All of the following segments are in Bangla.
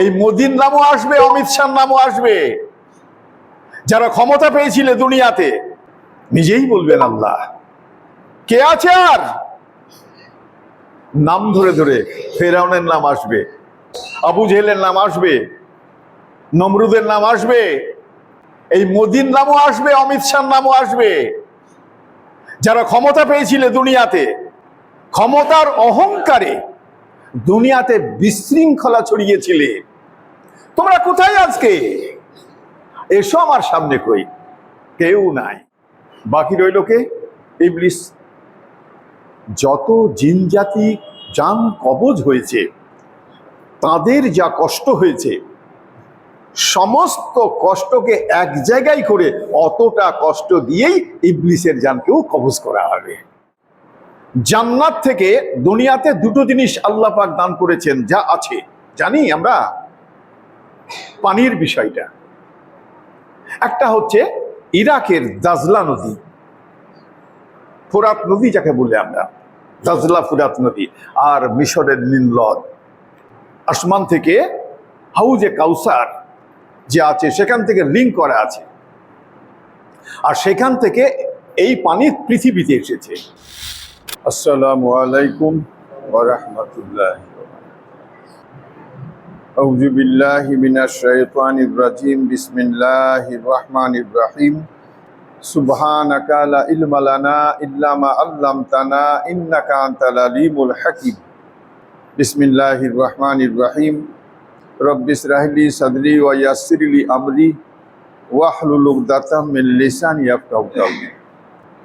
এই মোদির নামও আসবে, অমিত শাহ নামও আসবে। যারা ক্ষমতা পেয়েছিলে দুনিয়াতে, নিজেই বলবেন আল্লাহ। কে আছে আর? নাম ধরে ধরে, ফেরাউনের নাম আসবে, আবু জেহেলের নাম আসবে, নমরুদের নাম আসবে, এই মোদির নামও আসবে, অমিত শাহ নামও আসবে। যারা ক্ষমতা পেয়েছিলে দুনিয়াতে, ক্ষমতার অহংকারে দুনিয়াতে বিশৃঙ্খলা ছড়িয়েছিলে। তোমরা কোথায় আজকে? এসো আমার সামনে কই। কেউ নাই। বাকি রইল কে? ইবলিস। যত জিন জাতি কবজ হয়েছে, তাদের যা কষ্ট হয়েছে, সমস্ত কষ্টকে এক জায়গায় করে অতটা কষ্ট দিয়েই ইবলিসের জানকেও কবজ করা হবে। জান্নাত থেকে দুনিয়াতে দুটো জিনিস আল্লাহ পাক দান করেছেন, যা আছে। জানি আমরা? পানির বিষয়টা। একটা হচ্ছে ইরাকের দাজলা নদী। ফোরাত নদী যাকে বলে আমরা। দাজলা ফুরাত নদী আর মিশরের নীলদ আসমান থেকে হাউজে কাউসার যে আছে, সেখান থেকে লিঙ্ক করা আছে। আর সেখান থেকে এই পানি পৃথিবীতে এসেছে। আসসালামু আলাইকুম ওরহমতুল্লাহ أعوذ بالله من الشيطان الرجيم بسم الله الرحمن الرحيم سبحانك لا علم لنا إلا ما علمتنا إنك أنت العليم الحكيم بسم الله الرحمن الرحيم رب اشرح لي صدري ويسر لي أمري واحلل عقدة من لساني يفقهوا قولي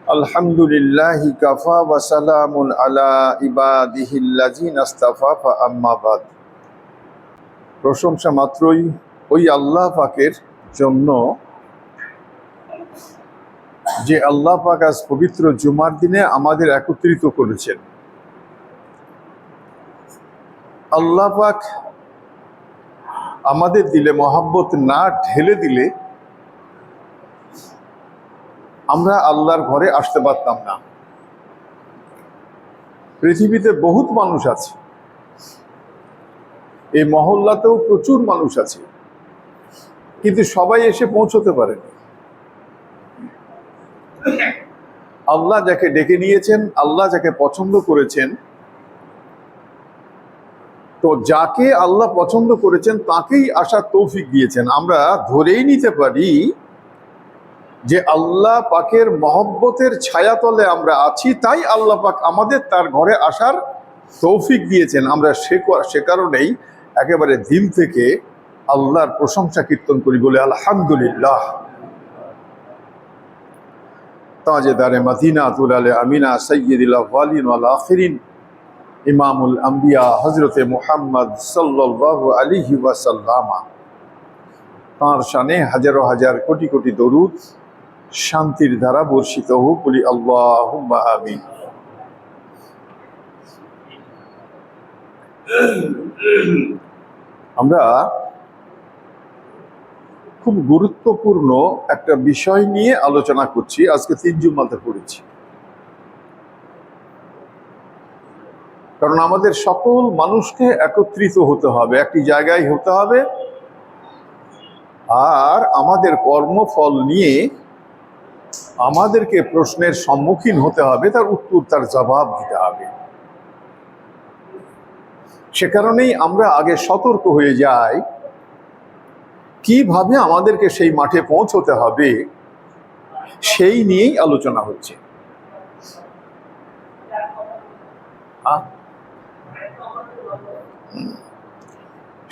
الحمد لله كفى وسلام على عباده الذين اصطفى فأما بعد প্রশংসা মাত্রই ওই আল্লাহ পাকের জন্য। যে আল্লাহ পাক আজ পবিত্র জুমার দিনে আমাদের একত্রিত করেছেন। আল্লাহ পাক আমাদের দিলে মহাব্বত না ঢেলে দিলে আমরা আল্লাহর ঘরে আসতে পারতাম না। পৃথিবীতে বহুত মানুষ আছে। এই মহল্লাতেও প্রচুর মানুষ আছে। কিন্তু সবাই এসে পৌঁছতে পারে আল্লাহ যাকে ডেকে নিয়েছেন, আল্লাহ যাকে পছন্দ করেছেন, তো যাকে আল্লাহ পছন্দ করেছেন, তাকেই আসার তৌফিক দিয়েছেন। আমরা ধরেই নিতে পারি যে আল্লাহ পাকের মহব্বতের ছায়াতলে আমরা আছি, তাই আল্লাহ পাক আমাদের তার ঘরে আসার তৌফিক দিয়েছেন। আমরা সে কারণেই একেবারে দিল থেকে আল্লাহর প্রশংসা কীর্তন করি বলে, আলহামদুলিল্লাহ। তাজেদারে মদিনা তুলালে আমিনা সৈয়দিল ওয়ালিন ইমামুল আম্বিয়া হজরতে মুহাম্মদ সাল্লাল্লাহু আলাইহি ওয়াসাল্লামা। তাঁর শানে হাজারো হাজার কোটি কোটি দরুদ শান্তির ধারা বর্ষিত হোক বলি আল্লাহ আমিন। আমরা খুব গুরুত্বপূর্ণ একটা বিষয় নিয়ে আলোচনা করছি, আজকে তিন জুম্মাতে পড়েছি। কারণ আমাদের সকল মানুষকে একত্রিত হতে হবে, একটি জায়গায় হতে হবে। আর আমাদের কর্মফল নিয়ে আমাদেরকে প্রশ্নের সম্মুখীন হতে হবে, তার উত্তর, তার জবাব দিতে হবে। সে কারণেই আমরা আগে সতর্ক হয়ে যাই। কীভাবে আমাদেরকে সেই মাঠে পৌঁছতে হবে, সেই নিয়েই আলোচনা হচ্ছে।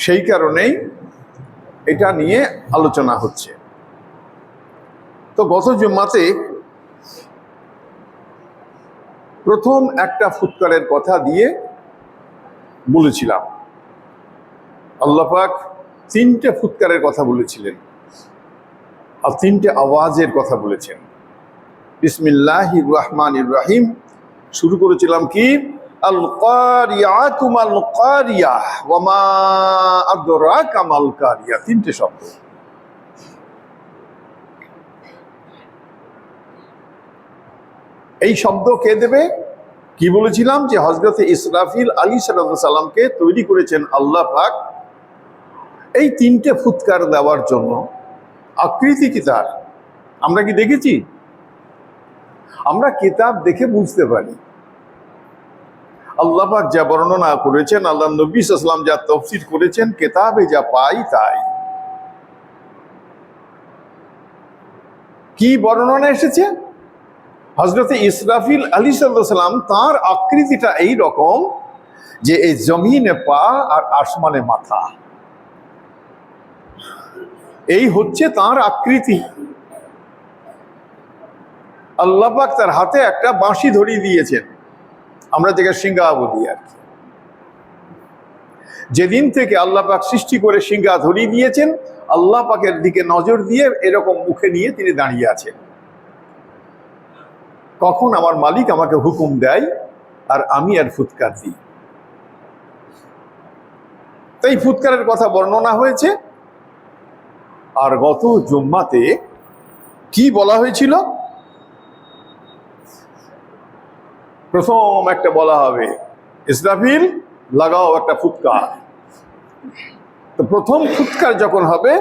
সেই কারণেই এটা নিয়ে আলোচনা হচ্ছে। তো গত জুম্মাতে প্রথম একটা ফুৎকারের কথা দিয়ে বলেছিলাম। আল্লাপাক তিনটে ফুৎকারের কথা বলেছিলেন আর তিনটে আওয়াজের কথা বলেছেন। বিসমিল্লাহ রহমান রাহিম। শুরু করেছিলাম কি? আল কারিয়াতুম আল কারিয়া ওয়ামা আদরাকা মাল কারিয়া। তিনটে শব্দ। এই শব্দ কে দেবে? কি বলেছিলাম? যে হজরতে ইসরাফিল আলী সাল্লামকে তৈরি করেছেন আল্লাহ পাক। এই তিনটে ফুৎকার দেওয়ার জন্য আকৃতি কি তার? আমরা কি দেখেছি? আমরা কিতাব দেখে বুঝতে পারি। আল্লাহ পাক যা বর্ণনা করেছেন, আল্লাহ নবী সাল্লাম যা তফসির করেছেন, কেতাবে যা পাই তাই। কি বর্ণনা এসেছে? হজরতে ইসরাফিল আলী সাল্লাম তার আকৃতিটা এই রকম যে এই জমিনে পা আর আসমানে মাথা। এই হচ্ছে তার আকৃতি। আল্লাহ পাক তার হাতে একটা বাঁশি ধরিয়ে দিয়েছেন। আমরা যেটা সিঙ্গা বলি আর কি। যেদিন থেকে আল্লাহ পাক সৃষ্টি করে সিঙ্গা ধরিয়ে দিয়েছেন, আল্লাহ পাকের দিকে নজর দিয়ে এরকম মুখে নিয়ে তিনি দাঁড়িয়ে আছেন। কখন আমার মালিক আমাকে হুকুম দেয় আর আমি আর ফুৎকার দিই। তাই ফুৎকারের কথা বর্ণনা হয়েছে। আর গত জুম্মাতে কি বলা হয়েছিল? প্রথম একটা বলা হবে, ইসরাফিল, লাগাও একটা ফুৎকার। তো প্রথম ফুৎকার যখন হবে,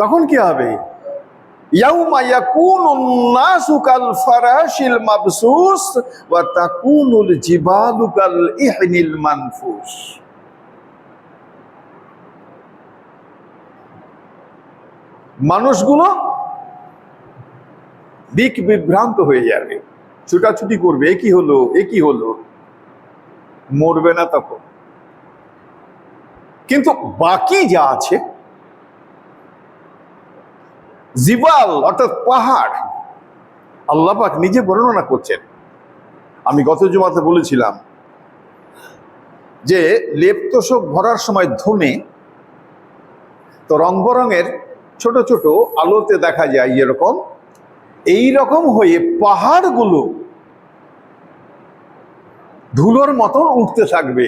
তখন কি হবে? ইয়াউমা ইয়াকুনুন নাসু কাল ফারাশিল মাবসুস ওয়া তাকুনুল জিবালু কাল ইহনিল মানফুস। মানুষগুলো দিক বিভ্রান্ত হয়ে যাবে, ছুটাছুটি করবে কি হলো, এ কি হলো? মরবে না তখন। কিন্তু বাকি যা আছে জিবাল, অর্থাৎ পাহাড়। আল্লাপাক নিজে বর্ণনা করছেন। আমি গত জমাতে বলেছিলাম যে লেপ্তশোক ভরার সময় ধনে তো রং বরঙের ছোট ছোট আলোতে দেখা যায় এরকম। এই রকম হয়ে পাহাড়গুলো ধুলোর মতন উঠতে থাকবে।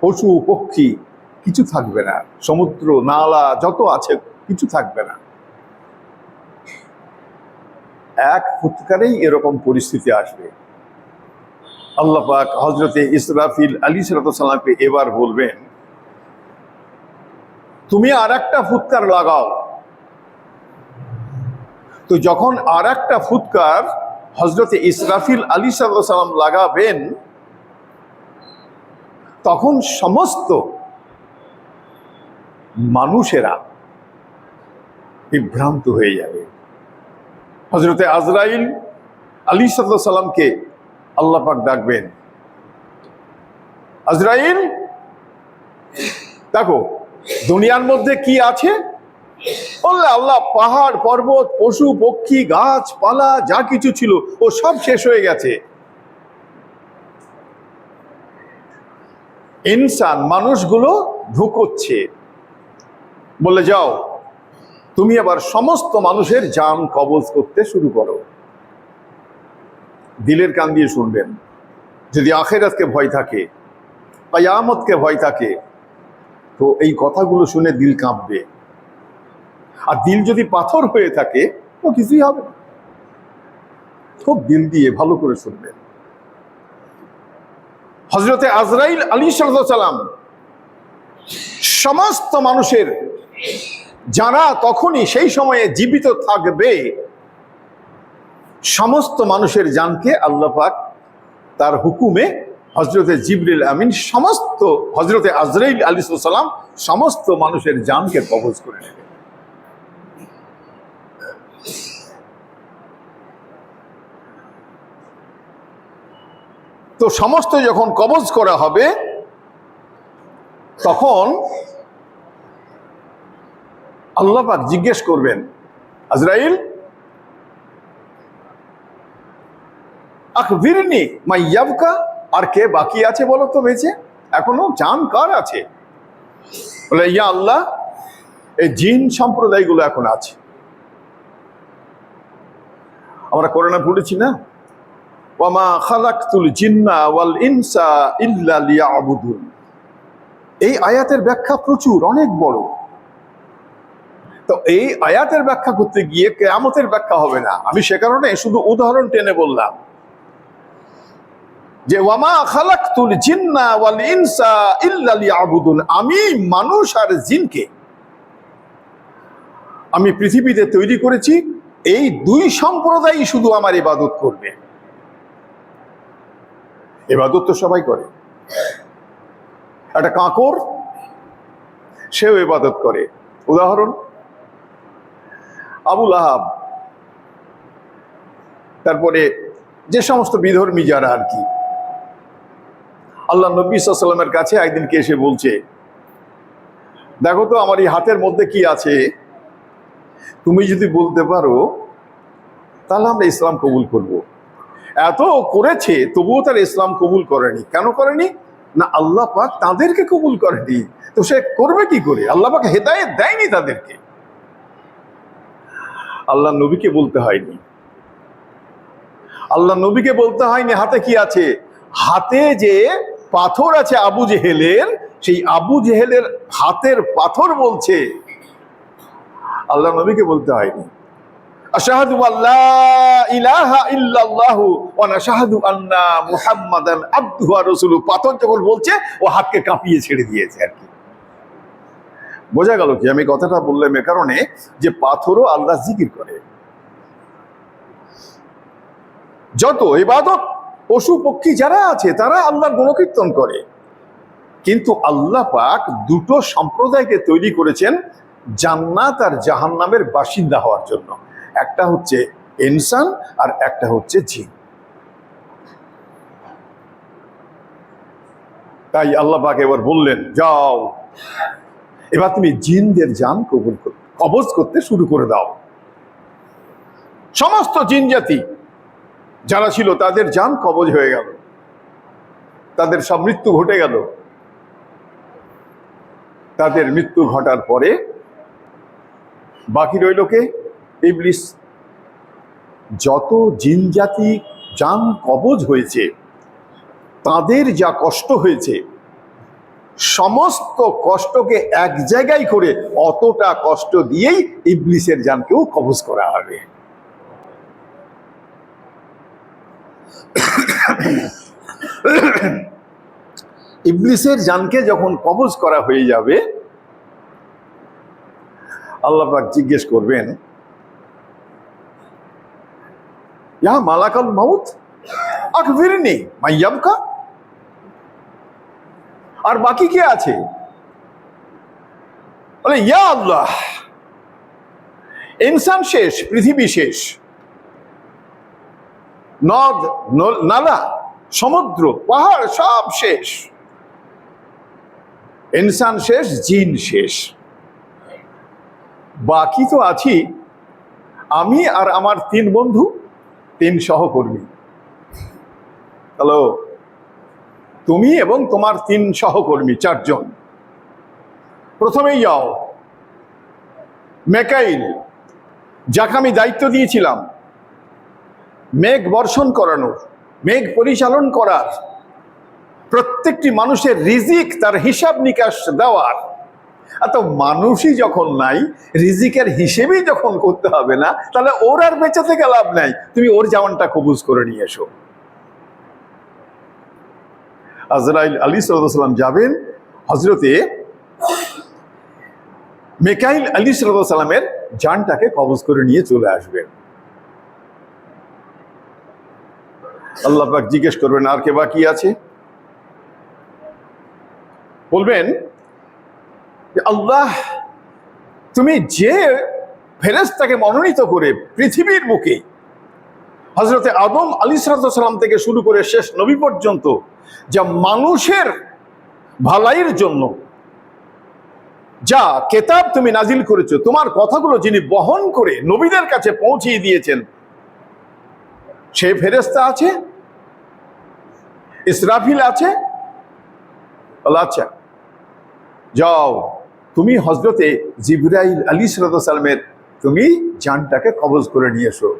পশু, পক্ষী কিছু থাকবে না। সমুদ্র, নালা, যত আছে, কিছু থাকবে না। এক ফুৎকারেই এরকম পরিস্থিতি আসবে। আল্লাহ পাক হজরতে ইসরাফিল আলী সালাতামকে এবার বলবেন, তুমি আর একটা ফুৎকার লাগাও। তো যখন আর একটা ফুৎকার হজরতে ইসরাফিল আলী সাল্লাম লাগাবেন, তখন সমস্ত মানুষেরা বিভ্রান্ত হয়ে যাবে। হজরতে আজরাইল আলী সাল্লামকে আল্লাহ পাক ডাকবেন। আজরাইল, দেখো, দুনিয়ার মধ্যে কি আছে? বললে আল্লাহ পাহাড়, পর্বত, পশু, পক্ষী, গাছপালা, যা কিছু ছিল, ও সব শেষ হয়ে গেছে। ইনসান, মানুষগুলো ঢুকোচ্ছে। বলে, যাও, তুমি আবার সমস্ত মানুষের জান কবজ করতে শুরু করো। দিলের কান দিয়ে শুনবেন, যদি আখেরাতকে ভয় থাকে, কায়ামতকে ভয় থাকে, তো এই কথাগুলো শুনে দিল কাঁপবে। আর দিল যদি পাথর হয়ে থাকে, তো কিছুই হবে খুব দিল দিয়ে ভালো করে শুনবেন। হজরতে আজরাইল আলী সালাম, সমস্ত মানুষের যারা তখনই সেই সময়ে জীবিত থাকবে, সমস্ত মানুষের জানকে আল্লাপাক তার হুকুমে হজরতে জিবরিল আমিন সমস্ত হজরতে আজরাইল আলী সালাম সমস্ত মানুষের জানকে কবজ করে নেবে। তো সমস্ত যখন কবজ করা হবে, তখন আল্লাহ পাক জিজ্ঞেস করবেন, আজরাইল, আখবিরনি মাইয়াবকা আর কে বাকি আছে বলো তো বেঁচে? এখনও জান কার আছে? বলে, ইয়া আল্লাহ, এই জিন সম্প্রদায়গুলো এখন আছে। আমরা করোনা পড়েছি না? ওয়ামা খালাকতুল জিন্না ওয়াল ইনসা ইল্লা লিয়াবুদুন। এই আয়াতের ব্যাখ্যা প্রচুর, অনেক বড়। তো এই আয়াতের ব্যাখ্যা করতে গিয়ে কেয়ামতের ব্যাখ্যা হবে না। আমি সে কারণে শুধু উদাহরণ টেনে বললাম। যে ওয়ামা খালাকতুল জিন্না ওয়াল ইনসা ইল্লা লিয়াবুদুন। আমি মানুষ আর জিনকে আমি পৃথিবীতে তৈরি করেছি, এই দুই সম্প্রদায়ই শুধু আমার ইবাদত করবে। এবাদত তো সবাই করে। একটা কাঁকর সেও ইবাদত করে। উদাহরণ আবুল আহাব। তারপরে যে সমস্ত বিধর্মী যারা আর কি, আল্লাহ নবী সাল্লামের কাছে একদিনকে এসে বলছে, দেখো তো আমার এই হাতের মধ্যে কি আছে? তুমি যদি বলতে পারো, তাহলে আমরা ইসলাম কবুল করব। এত করেছে, তবুও তার ইসলাম কবুল করেনি। কেন করেনি? না, আল্লাহ পাক তাদেরকে কবুল করেনি। তো সে করবে কি করে? আল্লাহ পাক হেদায়েত দেয়নি তাদেরকে। আল্লাহ নবীকে বলতে হয়নি। আল্লাহ নবীকে বলতে হয়নি হাতে কি আছে? হাতে যে পাথর আছে আবু জেহেলের, সেই আবু জেহেলের হাতের পাথর বলছে। আল্লাহ নবীকে বলতে হয়নি। আশাহাদু আল্লাহ ইলাহা ইল্লাল্লাহু ওয়া নাশাহাদু আন্না মুহাম্মাদান আবদুহু পাথর যখন বলছে, ও হাতকে কাঁপিয়ে ছেড়ে দিয়েছে আর কি। বোঝা গেল কি? আমি কথাটা বললাম এ কারণে যে পাথরও আল্লাহ জিকির করে। যত ইবাদত পশু পক্ষী যারা আছে, তারা আল্লাহর গুণকীর্তন করে। কিন্তু আল্লাহ পাক দুটো সম্প্রদায়কে তৈরি করেছেন জান্নাত আর জাহান্নামের বাসিন্দা হওয়ার জন্য। একটা হচ্ছে ইনসান আর একটা হচ্ছে জিন। তাই আল্লাহ পাক এবার বললেন, যাও। এবার তুমি জিনদের জান কবুল কর, কবজ করতে শুরু করে দাও। সমস্ত জিন জাতি যারা ছিল, তাদের যান কবজ হয়ে গেল। তাদের সব মৃত্যু ঘটে গেল। তাদের মৃত্যু ঘটার পরে বাকি রইল কে? ইবলিস। যত জিন জাতি যান কবজ হয়েছে, তাদের যা কষ্ট হয়েছে সমস্ত কষ্টকে এক জায়গায় করে অতটা কষ্ট দিয়েই ইবলিসের জানকেও কবজ করা হবে। ইবলিসের জানকে যখন কবজ করা হয়ে যাবে আল্লাপাক জিজ্ঞেস করবেন, ইয়া মালাকাল মাউত? আকবিরনি মাইয়াবকা? আর বাকি কে আছে? বলে, ইয়া আল্লাহ, ইনসান শেষ, পৃথিবী শেষ। নদ, নল- সমুদ্র, পাহাড় সব শেষ। ইনসান শেষ, জিন শেষ। বাকি তো আছি। আমি আর আমার তিন বন্ধু, তিন সহকর্মী। হ্যালো? তুমি এবং তোমার তিন সহকর্মী, চারজন। প্রথমেই যাও। মেকাইল, যাকে আমি দায়িত্ব দিয়েছিলাম, মেঘ বর্ষণ করানোর, মেঘ পরিচালন করার, প্রত্যেকটি মানুষের রিজিক তার হিসাব নিকাশ দেওয়ার। এত মানুষই যখন নাই, রিজিকের হিসেবেই যখন করতে হবে না, তাহলে ওর আর বেঁচে থেকে লাভ নাই। তুমি ওর জামানটা কবুজ করে নিয়ে এসো। আজরাইল আলী সাল্লাম যাবেন হজরতে মেকাইল আলী সাল্লামের জানটাকে কবজ করে নিয়ে চলে আসবেন। আল্লাহ জিজ্ঞেস করবেন, আর কে বাকি আছে? বলবেন, যে আল্লাহ, তুমি যে ফেরেস্তাকে মনোনীত করে পৃথিবীর বুকে হজরতে আদম আলী সালাম থেকে শুরু করে শেষ নবী পর্যন্ত যা মানুষের ভালাইয়ের জন্য। যা কেতাব তুমি নাজিল করেছ, তোমার কথাগুলো যিনি বহন করে নবীদের কাছে পৌঁছিয়ে দিয়েছেন, সে ফেরেস্তা আছে? ইসরাফিল আছে? আচ্ছা। যাও, তুমি হজরতে জিব্রাইল আলী সালামের তুমি জানটাকে কবজ করে নিয়ে এসো।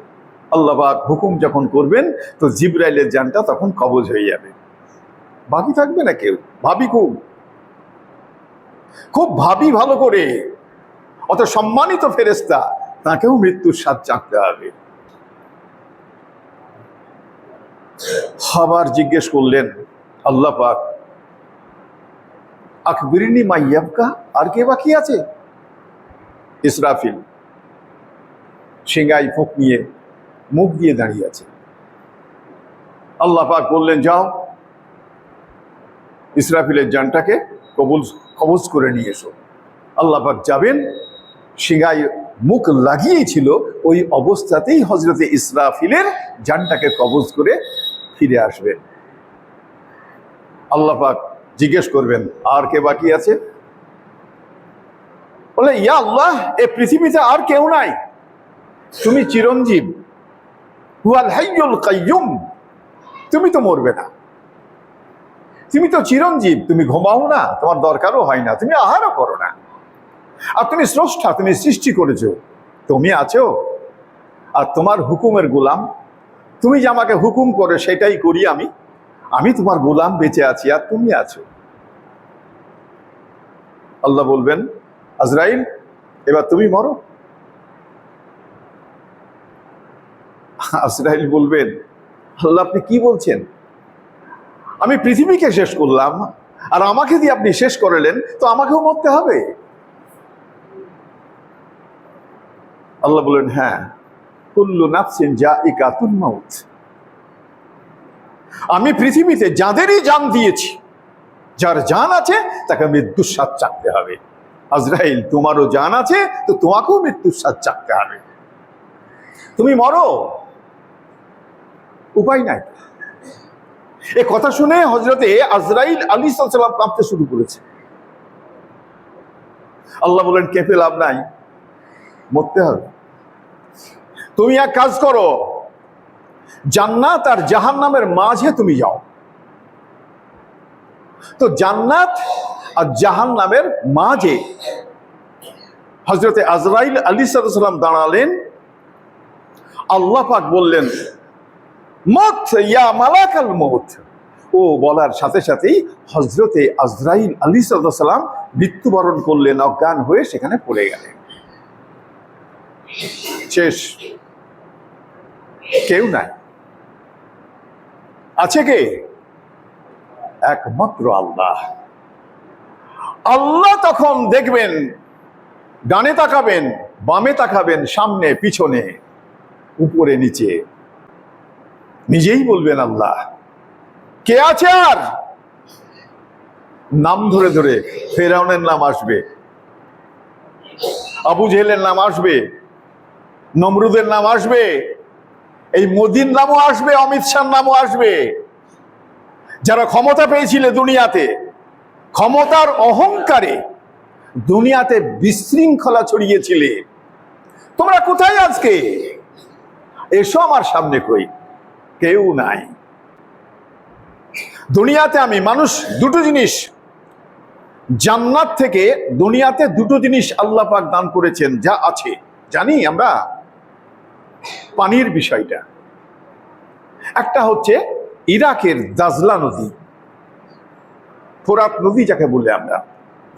আল্লাহবাক হুকুম যখন করবেন, তো জিব্রাইলের জানটা তখন কবজ হয়ে যাবে। বাকি থাকবে না কেউ? ভাবি খুব। খুব ভাবি ভালো করে। অত সম্মানিত ফেরেস্তা তাকেও মৃত্যুর স্বাদ চাকতে হবে। আবার জিজ্ঞেস করলেন, আল্লাহ পাক, আকবিরিনী মাইয়াবকা আর কে বাকি আছে? ইসরাফিল। সিঙ্গাই ফুক নিয়ে মুখ দিয়ে দাঁড়িয়ে আছে। আল্লাহ পাক বললেন, যাও। ইসরাফিলের জানটাকে কবুল, কবজ করে নিয়ে এসো। আল্লাহ পাক যাবেন সিঙ্গাই মুখ লাগিয়েছিল, ওই অবস্থাতেই হজরতে ইসরাফিলের জানটাকে কবজ করে ফিরে আসবে। আল্লাহ পাক জিজ্ঞেস করবেন, আর কে বাকি আছে? বলে, ইয়া আল্লাহ, এ পৃথিবীতে আর কেউ নাই। তুমি চিরঞ্জীব। কাইয়ুম। তুমি তো মরবে না। তুমি তো চিরঞ্জীব, তুমি ঘুমাও না তোমার দরকারও হয় না তুমি আহারও করো না আর তুমি স্রষ্টা, তুমি সৃষ্টি করেছ, তুমি আছো। আর তোমার হুকুমের গোলাম, তুমি যে আমাকে হুকুম করে সেটাই করি আমি আমি তোমার গোলাম বেঁচে আছি আর তুমি আছো। আল্লাহ বলবেন, আজরাইল, এবার তুমি মরো। আজরাইল বলবেন, আল্লাহ আপনি কি বলছেন? আমি পৃথিবীকে শেষ করলাম, আর আমাকে দিয়ে আপনি শেষ করলেন, তো আমাকেও মরতে হবে। আল্লাহ বলেন হ্যাঁ কুল্লু নাফসিন যা ইকাতুল মাউত। আমি পৃথিবীতে যাদেরই জান দিয়েছি, যার জান আছে, তাকে মৃত্যুর স্বাদ চাকতে হবে। আজরাইল, তোমারও জান আছে, তো তোমাকেও মৃত্যুর স্বাদ চাকতে হবে। তুমি মরো। উপায় নাই। এ কথা শুনে হজরতে আজরাইল আলী সাল্লাম কাঁপতে শুরু করেছে। আল্লাহ বলেন, কেঁপে লাভ নাই, মরতে হবে। তুমি এক কাজ করো, জান্নাত আর জাহান নামের মাঝে তুমি যাও। তো জান্নাত আর জাহান নামের মাঝে হজরতে আজরাইল আলী সাল্লাম দাঁড়ালেন। আল্লাহ পাক বললেন মালাকাল মত। ও বলার সাথে সাথেই হজরতে আজরাইল আলী সাল্লাম মৃত্যুবরণ করলেন, অজ্ঞান হয়ে সেখানে পড়ে গেলেন। শেষ। কেউ নাই। আছে কে? একমাত্র আল্লাহ। আল্লাহ তখন দেখবেন, ডানে তাকাবেন, বামে তাকাবেন, সামনে, পিছনে, উপরে, নিচে। নিজেই বলবেন আল্লাহ। কে আছে আর? নাম ধরে ধরে ফেরাউনের নাম আসবে। আবু জেহেলের নাম আসবে। নমরুদের নাম আসবে। এই মোদির নামও আসবে, অমিত শাহর নামও আসবে। যারা ক্ষমতা পেয়েছিল দুনিয়াতে, ক্ষমতার অহংকারে দুনিয়াতে বিশৃঙ্খলা ছড়িয়েছিলে, তোমরা কোথায় আজকে? এসো আমার সামনে কই। কেউ নাই। দুনিয়াতে আমি মানুষ, দুটো জিনিস। জান্নাত থেকে দুনিয়াতে দুটো জিনিস আল্লাহ পাক দান করেছেন, যা আছে। জানি আমরা? পানির বিষয়টা। একটা হচ্ছে ইরাকের দাজলা নদী। ফোরাত নদী যাকে বলে আমরা।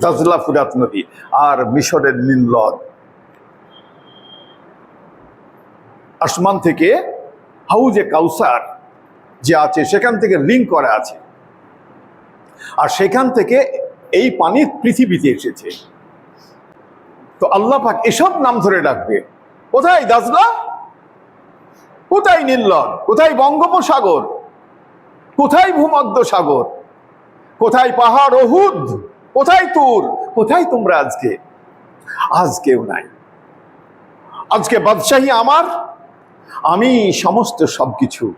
দাজলা ফুরাত নদী আর মিশরের নীলদ আসমান থেকে হাউজে কাউসার যে আছে, সেখান থেকে লিঙ্ক করা আছে। আর সেখান থেকে এই পানি পৃথিবীতে এসেছে। তো আল্লাহ পাক এসব নাম ধরে ডাকবে। কোথায় দাজলা? কোথায় নীলন কোথায় বঙ্গোপসাগর? কোথায় ভূমধ্য সাগর কোথায় পাহাড় অহুদ কোথায় তুর? কোথায় তোমরা আজকে? আজকেও নাই। আজকে বাদশাহী আমার আমি সমস্ত সব কিছু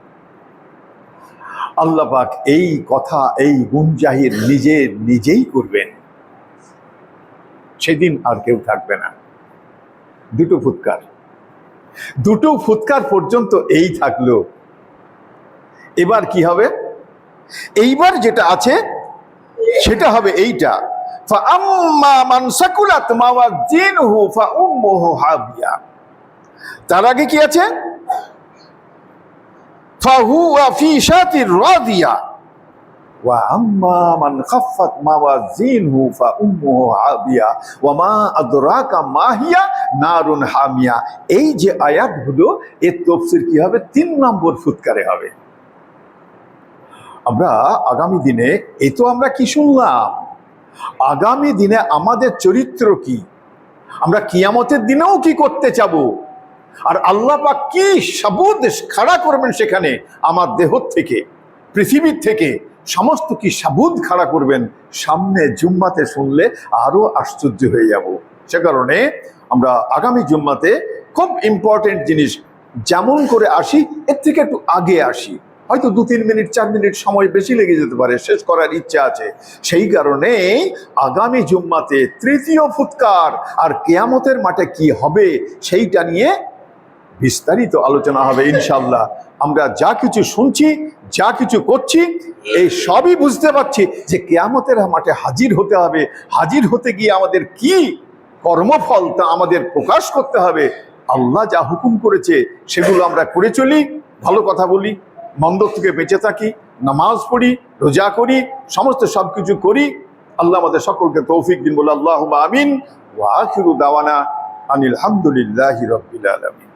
আল্লাপাক এই কথা, এই গুঞ্জাহির নিজে নিজেই করবেন। সেদিন আর কেউ থাকবে না। দুটো ফুৎকার। দুটো ফুৎকার পর্যন্ত এই থাকল। এবার কি হবে? এইবার যেটা আছে, সেটা হবে এইটা। তার আগে কি আছে? فَهُوَ فِي شَاةٍ رَاضِيَةٍ وَأَمَّا مَنْ خَفَّتْ مَوَازِينُهُ فَأُمُّهُ هَاوِيَةٌ وَمَا أَدْرَاكَ مَا هِيَ نَارٌ حَامِيَةٌ এই যে আয়াতগুলো এর তফসির কি হবে তিন নম্বর ফুৎকারে হবে আমরা আগামী দিনে এই তো আমরা কি শুনলাম আগামী দিনে আমাদের চরিত্র কি আমরা কিয়ামতের দিনেও কি করতে চাব আর আল্লাহ পাক কি সাবুদ খাড়া করবেন সেখানে? আমার দেহ থেকে, পৃথিবীর থেকে সমস্ত কি সাবুদ খাড়া করবেন? সামনে জুম্মাতে শুনলে আরও আশ্চর্য হয়ে যাব। সে কারণে আমরা আগামী জুম্মাতে খুব ইম্পর্টেন্ট জিনিস যেমন করে আসি, এর থেকে একটু আগে আসি। হয়তো দু, তিন মিনিট, চার মিনিট সময় বেশি লেগে যেতে পারে, শেষ করার ইচ্ছা আছে। সেই কারণে আগামী জুম্মাতে তৃতীয় ফুৎকার আর কেয়ামতের মাঠে কি হবে সেইটা নিয়ে বিস্তারিত আলোচনা হবে ইনশাল্লাহ আমরা যা কিছু শুনছি, যা কিছু করছি, এই সবই বুঝতে পারছি যে কেয়ামতের মাঠে হাজির হতে হবে। হাজির হতে গিয়ে আমাদের কি কর্মফল তা আমাদের প্রকাশ করতে হবে। আল্লাহ যা হুকুম করেছে, সেগুলো আমরা করে চলি। ভালো কথা বলি, মন্দ থেকে বেঁচে থাকি, নামাজ পড়ি, রোজা করি, সমস্ত সব কিছু করি। আল্লাহ আমাদের সকলকে তৌফিক দিন বলে আল্লাহ আমিন। ওয়া আখিরু দাওয়ানা আনিল হামদুলিল্লাহি রাব্বিল আলামিন।